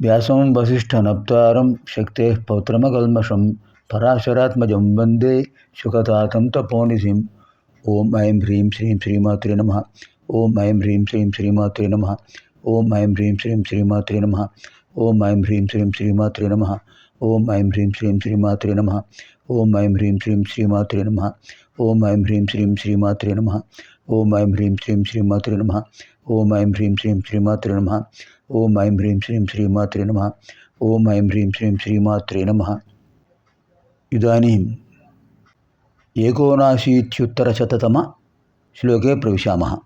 వ్యాసం వసిష్ఠనప్తారం శక్తే పౌత్రమకల్మషం పరాశరాత్మజం వందే శుకతాతం తపోనిధిం ఓం ఐం హ్రీం శ్రీం శ్రీమాత్రే నమ ఓం ఐం హ్రీం శ్రీం శ్రీమాత్రే నమ ఓం ఐం హ్రీం శ్రీం శ్రీమాత్రే నమ ఓం ఐం హ్రీం శ్రీం శ్రీమాత్రే నమ ఓం ఐం హ్రీం శ్రీం శ్రీమాత్రే నమ ఓం ఐం హ్రీం శ్రీం శ్రీమాత్రే నమ ఓం ఐం హ్రీం శ్రీం శ్రీమాత్రే నమ ఓం ఐం హ్రీం శ్రీం శ్రీమాత్రే నమ ఓం ఐం హ్రీం శ్రీం శ్రీమాత్రే నమ ఓం ఐం హ్రీం శ్రీం శ్రీమాత్రే నమ. ఓం ఐం హ్రీం శ్రీం శ్రీమాత్రే నమ. ఇదానీం ఏకోనాశీత్యుత్తరశతమ శ్లోకే ప్రవిశామ.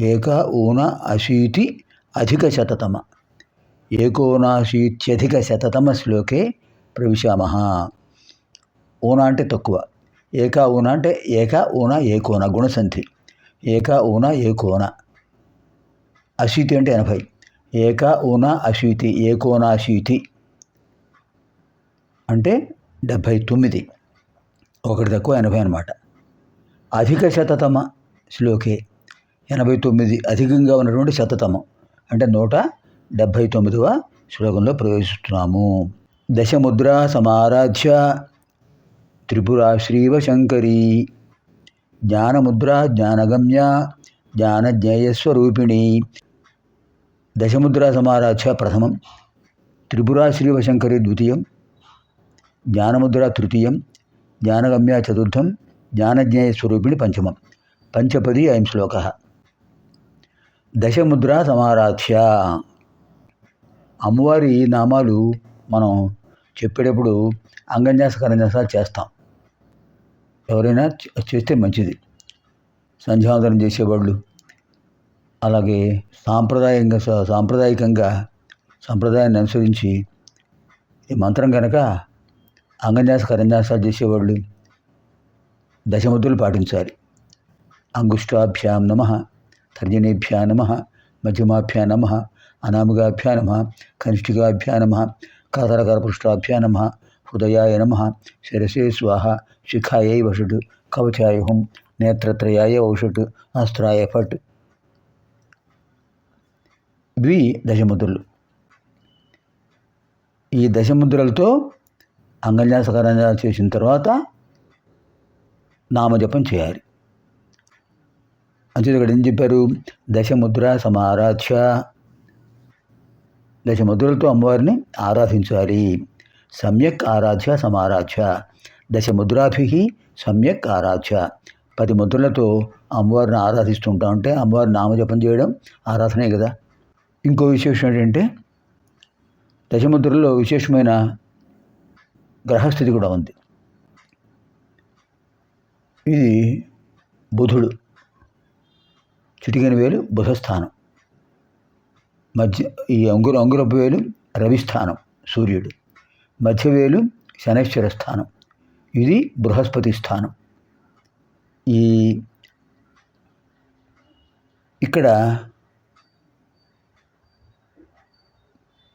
ఏక ఊన అశీతి అధికశతమ ఏకోనాశీత్యధికశతమ శ్లోకే ప్రవిశామ. ఊన అంటే తక్కువ ఏకా ఊన అంటే ఏక ఊన ఏకోన గుణసంధి. ఏకా ఊన ఏకోన. అశీతి అంటే ఎనభై. ఏక ఊన అశీతి ఏకోనాశీతి అంటే డెబ్భై తొమ్మిది. ఒకటి తక్కువ ఎనభై అనమాట అధిక శతతమ శ్లోకే. ఎనభై తొమ్మిది అధికంగా ఉన్నటువంటి శతతమం. అంటే నూట డెబ్భై తొమ్మిదవ శ్లోకంలో ప్రవేశిస్తున్నాము. దశముద్ర సమారాధ్య త్రిపుర శ్రీవ శంకరి. జ్ఞానముద్ర జ్ఞానగమ్య జ్ఞానజ్ఞేయస్వరూపిణి. దశముద్రాసమారాధ్య ప్రథమం త్రిపుర శ్రీవశంకరి ద్వితీయం జ్ఞానముద్ర తృతీయం జ్ఞానగమ్య చతుర్థం జ్ఞానజ్ఞేయస్వరూపిణి పంచమం. పంచపది అయం శ్లోక. దశముద్ర సమారాధ్య. అమ్మవారి నామాలు మనం చెప్పేటప్పుడు అంగన్యాస కరంజాసాలు చేస్తాం. ఎవరైనా చేస్తే మంచిది. సంధ్యావందనం చేసేవాళ్ళు అలాగే సాంప్రదాయంగా సాంప్రదాయకంగా సంప్రదాయాన్ని అనుసరించి ఈ మంత్రం కనుక అంగన్యాస కరన్యాసాలు చేసేవాళ్ళు దశముద్రలు పాటించాలి. అంగుష్టాభ్యాం నమ తర్జనేభ్యా నమ మధ్యమాభ్యా నమ అనామిగాభ్యా నమ కనిష్ఠికాభ్యా నమ కాతరకరపృష్టాభ్యా నమ హృదయాయ నమ శిరసే స్వాహ శిఖాయై వషట్ కవచాయ హుం నేత్రత్రయాయ ఔషట్ అస్త్రాయ ఫట్ ఇవి దశముద్రలు. ఈ దశముద్రలతో అంగన్యాసకరణ చేసిన తర్వాత నామజపం చేయాలి. అంతే ఇక్కడ ఏం చెప్పారు? దశముద్ర సమారాధ్య. దశముద్రలతో అమ్మవారిని ఆరాధించాలి. సమ్యక్ ఆరాధ్య సమారాధ్య. దశముద్రాభి సమ్యక్ ఆరాధ్య. పది ముద్రలతో అమ్మవారిని ఆరాధిస్తుంటా ఉంటే అమ్మవారి నామజపం చేయడం ఆరాధనే కదా. ఇంకో విశేషం ఏంటంటే దశముద్రలో విశేషమైన గ్రహస్థితి కూడా ఉంది. ఇది బుధుడు చిటికెన వేలు బుధస్థానం. మధ్య ఈ అంగుర అంగురపు వేలు రవిస్థానం సూర్యుడు. మధ్యవేలు శనైశ్వర స్థానం. ఇది బృహస్పతి స్థానం. ఈ ఇక్కడ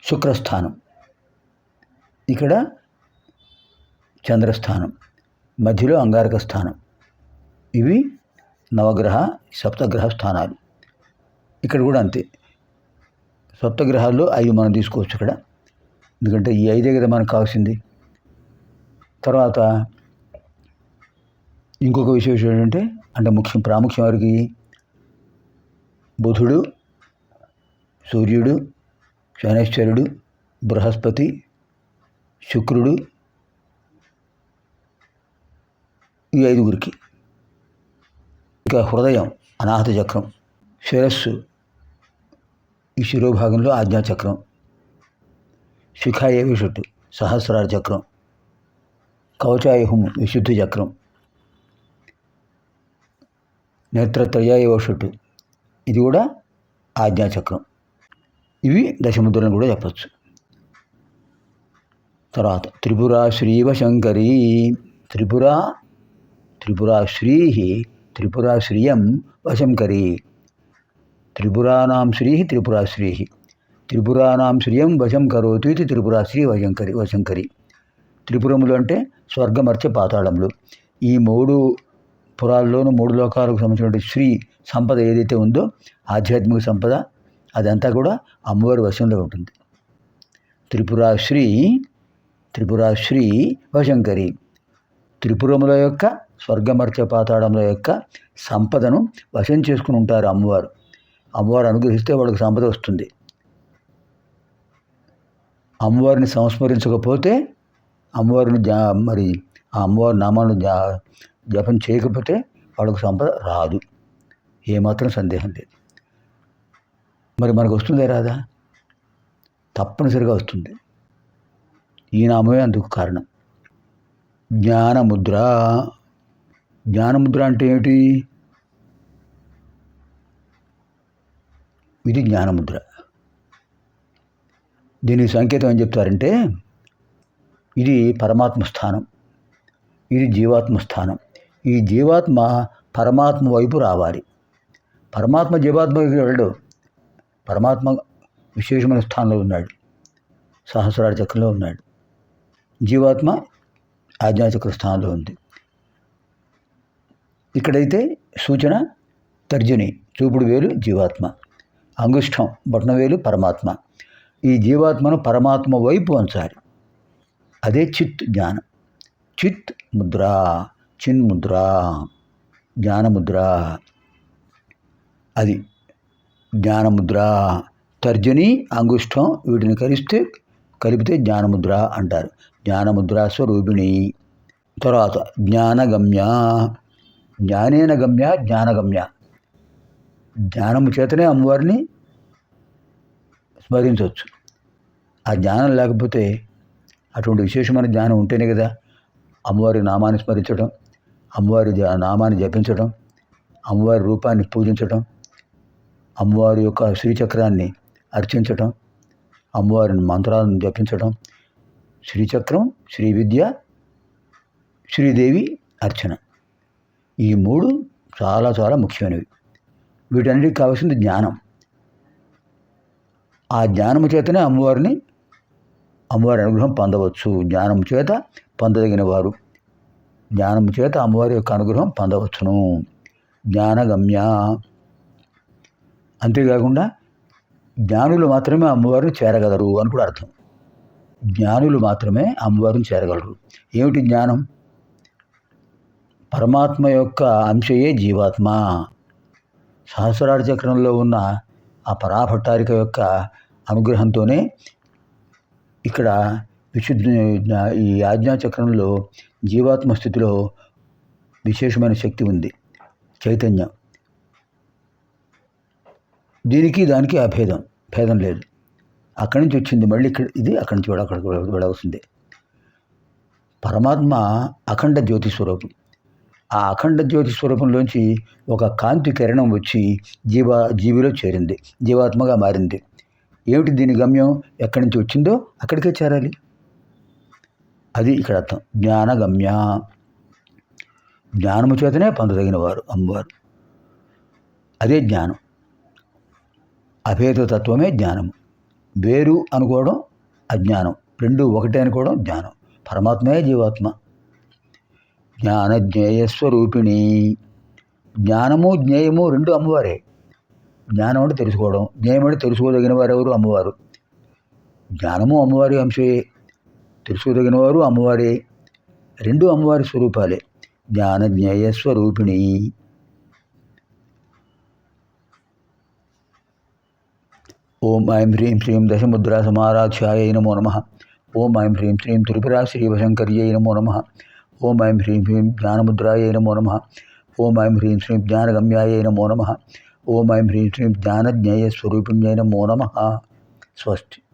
శుక్రస్థానం. ఇక్కడ చంద్రస్థానం మధ్యలో అంగారక స్థానం. ఇవి నవగ్రహ సప్తగ్రహ స్థానాలు. ఇక్కడ కూడా అంతే. సప్తగ్రహాల్లో ఐదు మనం తీసుకోవచ్చు ఇక్కడ. ఎందుకంటే ఈ ఐదే కదా మనకు కావాల్సింది. తర్వాత ఇంకొక విశేషం ఏంటంటే అంటే ముఖ్యం ప్రాముఖ్యం వారికి బుధుడు సూర్యుడు శనేశ్వరుడు బృహస్పతి శుక్రుడు ఈ ఐదుగురికి. ఇంకా హృదయం అనాహత చక్రం. శిరస్సు ఈ శిరోభాగంలో ఆజ్ఞాచక్రం శిఖాయ విషుట్టు సహస్రార చక్రం. కవచాయుహం విశుద్ధి చక్రం. నేత్రత్రయాయువషుట్టు ఇది కూడా ఆజ్ఞాచక్రం ఇవి దశముద్రలను కూడా చెప్పచ్చు. తర్వాత త్రిపుర శ్రీవశంకరీ త్రిపుర త్రిపుర శ్రీ త్రిపుర శ్రీయం వశంకరీ త్రిపురాణం శ్రీ త్రిపుర శ్రీహి త్రిపురాణం శ్రియం వశం కరోతు ఇది త్రిపుర శ్రీ వశంకరి వశంకరి. త్రిపురములు అంటే స్వర్గమర్చ పాతాళములు. ఈ మూడు పురాల్లోనూ మూడు లోకాలకు సంబంధించినటువంటి శ్రీ సంపద ఏదైతే ఉందో ఆధ్యాత్మిక సంపద అదంతా కూడా అమ్మవారి వశంలో ఉంటుంది. త్రిపురాశ్రీ త్రిపురాశ్రీ వశంకరి. త్రిపురముల యొక్క స్వర్గమర్చ పాతాళముల యొక్క సంపదను వశం చేసుకుని ఉంటారు అమ్మవారు. అమ్మవారు అనుగ్రహిస్తే వాళ్ళకి సంపద వస్తుంది. అమ్మవారిని సంస్మరించకపోతే అమ్మవారిని జా మరి ఆ అమ్మవారి నామాలను జా జపం చేయకపోతే వాళ్ళకు సంపద రాదు. ఏమాత్రం సందేహం లేదు. మరి మనకు వస్తుందే రాదా? తప్పనిసరిగా వస్తుంది. ఈ నామమే అందుకు కారణం. జ్ఞానముద్ర. జ్ఞానముద్ర అంటే ఏమిటి? ఇది జ్ఞానముద్ర. దీనికి సంకేతం ఏం చెప్తారంటే ఇది పరమాత్మ స్థానం. ఇది జీవాత్మ స్థానం. ఈ జీవాత్మ పరమాత్మ వైపు రావాలి. పరమాత్మ జీవాత్మకి వెళ్ళడు పరమాత్మ విశేషమైన స్థానంలో ఉన్నాడు. సహస్రార చక్రంలో ఉన్నాడు. జీవాత్మ ఆజ్ఞాచక్ర స్థానంలో ఉంది. ఇక్కడైతే సూచన తర్జుని చూపుడు వేలు జీవాత్మ అంగుష్టం బొట్నవేలు పరమాత్మ. ఈ జీవాత్మను పరమాత్మ వైపు ఉంచాలి. అదే చిత్ జ్ఞానం. చిత్ ముద్ర చిన్ ముద్ర జ్ఞానముద్ర అది జ్ఞానముద్ర తర్జని అంగుష్టం వీటిని కలిస్తే కలిపితే జ్ఞానముద్ర అంటారు. జ్ఞానముద్ర స్వరూపిణి. తర్వాత జ్ఞానగమ్య. జ్ఞానేన గమ్య జ్ఞానగమ్య. జ్ఞానము చేతనే అమ్మవారిని స్మరించవచ్చు. ఆ జ్ఞానం లేకపోతే అటువంటి విశేషమైన జ్ఞానం ఉంటేనే కదా అమ్మవారి నామాన్ని స్మరించడం అమ్మవారి నామాన్ని జపించడం అమ్మవారి రూపాన్ని పూజించడం అమ్మవారి యొక్క శ్రీచక్రాన్ని అర్చించటం అమ్మవారిని మంత్రాలను జపించటం శ్రీచక్రం శ్రీ విద్య శ్రీదేవి అర్చన. ఈ మూడు చాలా చాలా ముఖ్యమైనవి. వీటన్నిటికి కావాల్సింది జ్ఞానం. ఆ జ్ఞానము చేతనే అమ్మవారిని అమ్మవారి అనుగ్రహం పొందవచ్చు. జ్ఞానము చేత పొందదగిన వారు. జ్ఞానము చేత అమ్మవారి యొక్క అనుగ్రహం పొందవచ్చును. జ్ఞానగమ్య. అంతేకాకుండా జ్ఞానులు మాత్రమే అమ్మవారిని చేరగలరు అని కూడా అర్థం. జ్ఞానులు మాత్రమే అమ్మవారిని చేరగలరు. ఏమిటి జ్ఞానం? పరమాత్మ యొక్క అంశయే జీవాత్మ. సహస్రార చక్రంలో ఉన్న ఆ పరాభట్టారిక యొక్క అనుగ్రహంతోనే ఇక్కడ విశుద్ధ ఈ ఆజ్ఞా చక్రంలో జీవాత్మ స్థితిలో విశేషమైన శక్తి ఉంది. చైతన్యం. దీనికి దానికి అభేదం భేదం లేదు. అక్కడి నుంచి వచ్చింది మళ్ళీ ఇక్కడ ఇది అక్కడి నుంచి కూడా అక్కడికి వెళ్ళవలసిందే. పరమాత్మ అఖండ జ్యోతి స్వరూపం. ఆ అఖండ జ్యోతి స్వరూపంలోంచి ఒక కాంతి కిరణం వచ్చి జీవ జీవిలో చేరింది జీవాత్మగా మారింది. ఏమిటి దీని గమ్యం? ఎక్కడి నుంచి వచ్చిందో అక్కడికే చేరాలి. అది ఇక్కడ అర్థం. జ్ఞానగమ్య జ్ఞానము చేతనే పొందదగిన వారు అమ్మవారు. అదే జ్ఞానం. అభేద తత్వమే వేరు అనుకోవడం అజ్ఞానం. రెండు ఒకటే అనుకోవడం జ్ఞానం. పరమాత్మయే జీవాత్మ. జ్ఞాన జ్ఞేయ జ్ఞానము జ్ఞేయము రెండు అమ్మవారే. జ్ఞానం అంటే తెలుసుకోవడం. జ్ఞేయం అంటే తెలుసుకోదగిన వారు ఎవరు? అమ్మవారు. జ్ఞానము అమ్మవారి అంశే తెలుసుకోదగిన వారు అమ్మవారే. రెండు అమ్మవారి స్వరూపాలే. జ్ఞాన జ్ఞేయ స్వరూపిణి ఓం ఐం హ్రీం శ్రీం దశముద్రా సమారాధ్యాయ నమో నమ. ఓం ఐం హ్రీం శ్రీం త్రిపురా శ్రీవశంకర్యై నమో నమ. ఓం ఐం హ్రీం హ్రీం జ్ఞానముద్రాయ నమో నమ. ఓం ఐం హ్రీం శ్రీం జ్ఞానగమ్యాయ నమో నమ. ఓం ఐం హ్రీం శ్రీం జ్ఞానజ్ఞేయ స్వరూపిణ్యై నమో నమ. స్వస్తి.